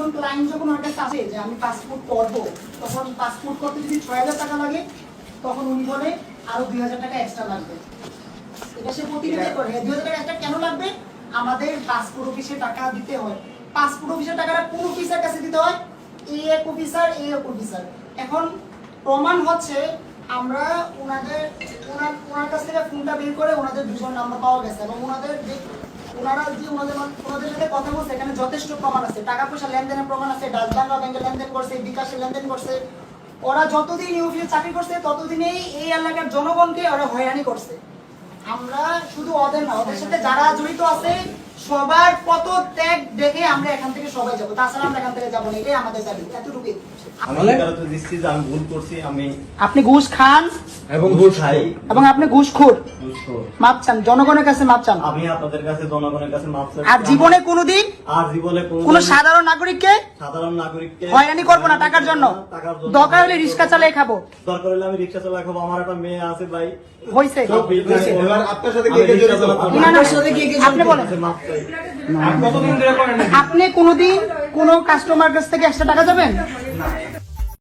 একজন ক্লায়েন্ট যখন আমার কাছে আসে যে আমি পাসপোর্ট করব তখন পাসপোর্ট করতে যদি ছয় হাজার টাকা লাগে তখন উনি বলে আরও দুই হাজার টাকা এক্সট্রা লাগবে। এটা সে প্রতিনিধি করে। দুই হাজার টাকা কেন লাগবে? আমাদের পাসপোর্ট অফিসে টাকা দিতে হয়। পাসপোর্ট অফিসের টাকাটা কোন অফিসার কাছে দিতে হয়? এ এক অফিসার এ এক অফিসার এখন প্রমাণ হচ্ছে আমরা ওনাদের ওনার ওনার কাছ থেকে ফোনটা বের করে ওনাদের দুজন নাম্বার পাওয়া গেছে এবং ওনাদের যে ওনারা যে ওনাদের ওনাদের সাথে কথা বলছে এখানে যথেষ্ট প্রমাণ আছে। টাকা পয়সা লেনদেনের প্রমাণ আছে ডাচবাংলা ব্যাংকে লেনদেন করছে বিকাশে লেনদেন করছে। ওরা যতদিন অফিসে চাকরি করছে ততদিনেই এই এলাকার জনগণকে ওরা হয়রানি করছে। আমরা শুধু ওদের না ওদের সাথে যারা জড়িত আছে সবার কত ত্যাগ দেখে আমরা এখান থেকে সবাই যাব। তাছাড়া আমরা এখান থেকে যাব না এটাই আমাদের দাবি এতটুকুই। আমি ভুল করছি আমি আপনি ঘুষ খান এবং ঘুষ খাই। এবং আপনি ঘুষ খোর। ঘুষখোর। মাপ চান জনগণের কাছে মাপ চান। আমি আপনাদের কাছে জনগণের কাছে মাপ। আর জীবনে কোনোদিন আর জীবনে কোন সাধারণ নাগরিককে সাধারণ নাগরিককে হয়রানি করব না টাকার জন্য। দরকার হলে রিক্সা চালিয়ে খাব। দরকার হলে আমি রিক্সা চালা খাব। আমার একটা মেয়ে আছে ভাই। হয়েছে এবার আপনার সাথে কে কে জড়িত? না, না, আপনার সাথে কে কে আপনি বলেন আপনি কতদিন ধরে করেন আপনি কোনোদিন কোনো কাস্টমার কাছ থেকে এক্সট্রা টাকা যাবেন?